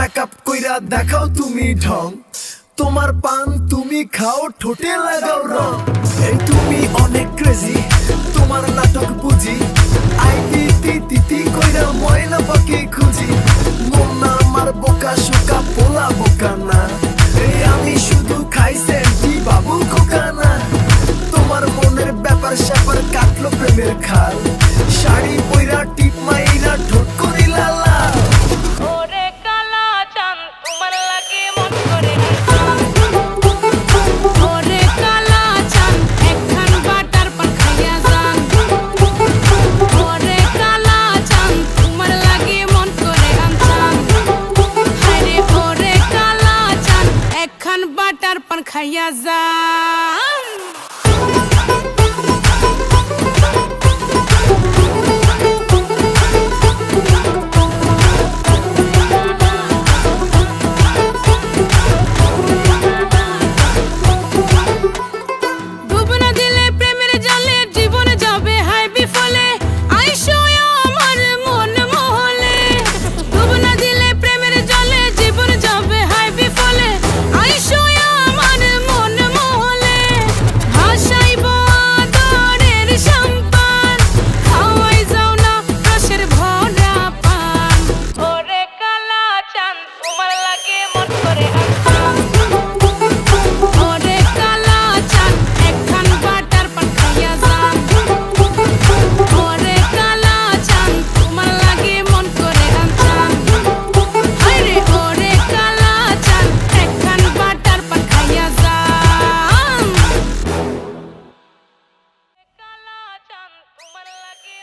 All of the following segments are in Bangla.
মেকআপ কইরা দেখাও তুমি ঢং। তোমার পান তুমি খাও, ঠোঁটে লাগাও রং। এই তুমি অনেক ক্রেজি তোমার নাটক বুঝি। আই টি টি কইরা পাখি খুঁজি। মন না আমার বোকা শোকা, পোলা বোকা না। এই আমি শুধু খাই সেন্টি বাবু খোকা না। তোমার মনের ব্যাপার স্যাপার কাটলো প্রেমের খাল। শাড়ি পইরা টিপ মাইরা ঠোঁট করি লালা। я за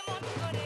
Ayaklara